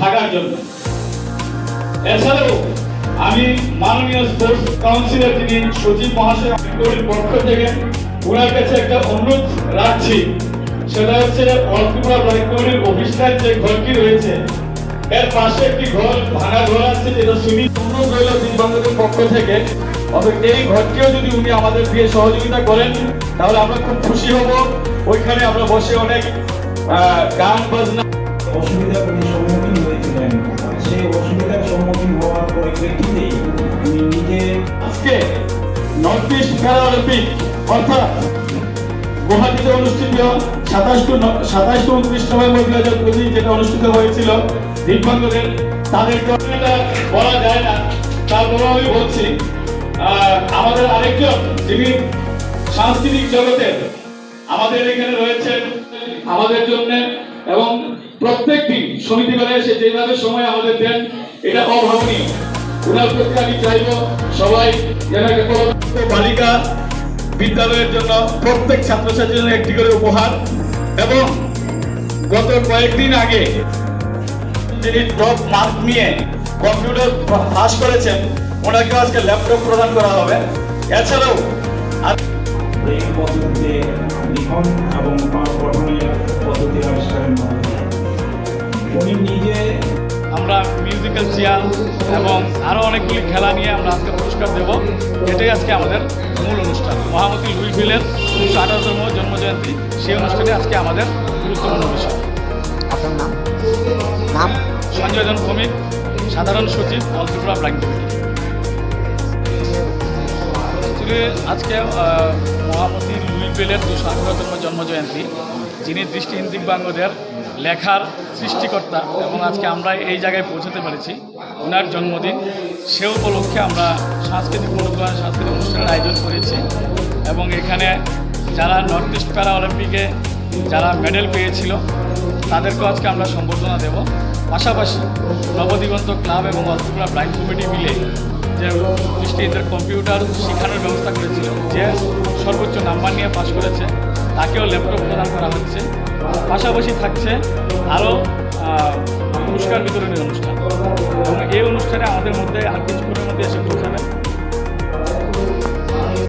থাকার জন্য। এছাড়াও আমি মাননীয় স্পোর্টস কাউন্সিলের যিনি সচিব মহাশয় পক্ষ থেকে ওনার কাছে একটা অনুরোধ রাখছি। সেটা হচ্ছে অলত্রিপুরা ব্লক অফিসটার যে ঘরটি রয়েছে, এর পাশে একটি ঘর, ভাঙা ঘর আছে যেটা সুনীল অনুরোধ রইল দিব্যাঙ্গদের পক্ষ থেকে। অতএব এই ঘরটিও যদি উনি আমাদের দিয়ে সহযোগিতা করেন, তাহলে আমরা খুব খুশি হব। ওইখানে আমরা বসে অনেক গান বাজনা অসুবিধার পরিপ্রেক্ষিতেই উনি নিজে আজকে নর্থ ইস্ট প্যারা অলিম্পিক অর্থাৎ গুয়াহাটিতে অনুষ্ঠিত সাতাশ টু সাতাশ টু উনত্রিশ নভেম্বর যেটা অনুষ্ঠিত হয়েছিল, দিব্যাঙ্গদের তাদেরকে এটা বলা যায় না তারপরে আমি বলছি। আমাদের আরেকজন, যিনি সাংস্কৃতিক জগতের, আমাদের এখানে রয়েছেন, আমাদের জন্য, এবং প্রত্যেক সমিতি করে এসে যেভাবে সময় আমাদের দেন, এটা অভাবনীয়। ওনার প্রতি আমি চাইব। সবাই যেন বালিকা বিদ্যালয়ের জন্য প্রত্যেক ছাত্রছাত্রীর জন্য একটি করে উপহার এবং গত কয়েকদিন আগে যিনি টপ মার্ক নিয়ে কম্পিউটার পাস করেছেন ওনাকে আজকে ল্যাপটপ প্রদান করা হবে। এছাড়াও ব্রেন পদ্ধতিতে লিখন এবং পাঠ পঠনের পদ্ধতি আবিষ্কারের মাধ্যমে উনি নিজে আমরা মিউজিক্যাল চেয়ার এবং আরও অনেকগুলি খেলা নিয়ে আমরা আজকে পুরস্কার দেব। এটাই আজকে আমাদের মূল অনুষ্ঠান। মহামতি লুই লুইভিলের উনিশশো আঠারোতম জন্মজয়ন্তী। সেই অনুষ্ঠানে আজকে আমাদের গুরুত্বপূর্ণ বিষয়। আপনার নাম? নাম? সঞ্জয় জন ভৌমিক সাধারণ সচিব অল ত্রিপুরা ব্ল্যাক কমিটি আজকে মহামতি লুইভিলের দুশো আঠারোতম জন্মজয়ন্তী। যিনি দৃষ্টিহীন দিব্যাঙ্গদের লেখার সৃষ্টিকর্তা এবং আজকে আমরা এই জায়গায় পৌঁছতে পেরেছি। ওনার জন্মদিন, সে উপলক্ষে আমরা সাংস্কৃতিক অনুষ্ঠান সাংস্কৃতিক অনুষ্ঠানের আয়োজন করেছি এবং এখানে যারা নর্থ ইস্ট প্যারা অলিম্পিকে যারা মেডেল পেয়েছিল, তাদেরকেও আজকে আমরা সম্বর্ধনা দেব। পাশাপাশি নবদিগন্ত ক্লাব এবং অত্রিপুরা ব্লাইন্ড কমিটি মিলে যে দৃষ্টিহীনদের কম্পিউটার শেখানোর ব্যবস্থা করেছিল, যে সর্বোচ্চ নাম্বার নিয়ে পাশ করেছে তাকেও ল্যাপটপ প্রদান করা হচ্ছে। পাশাপাশি থাকছে আরও পুরস্কার বিতরণের অনুষ্ঠান। এবং এই অনুষ্ঠানে আমাদের মধ্যে আর কিছুক্ষণের মধ্যে এসে পৌঁছাবেন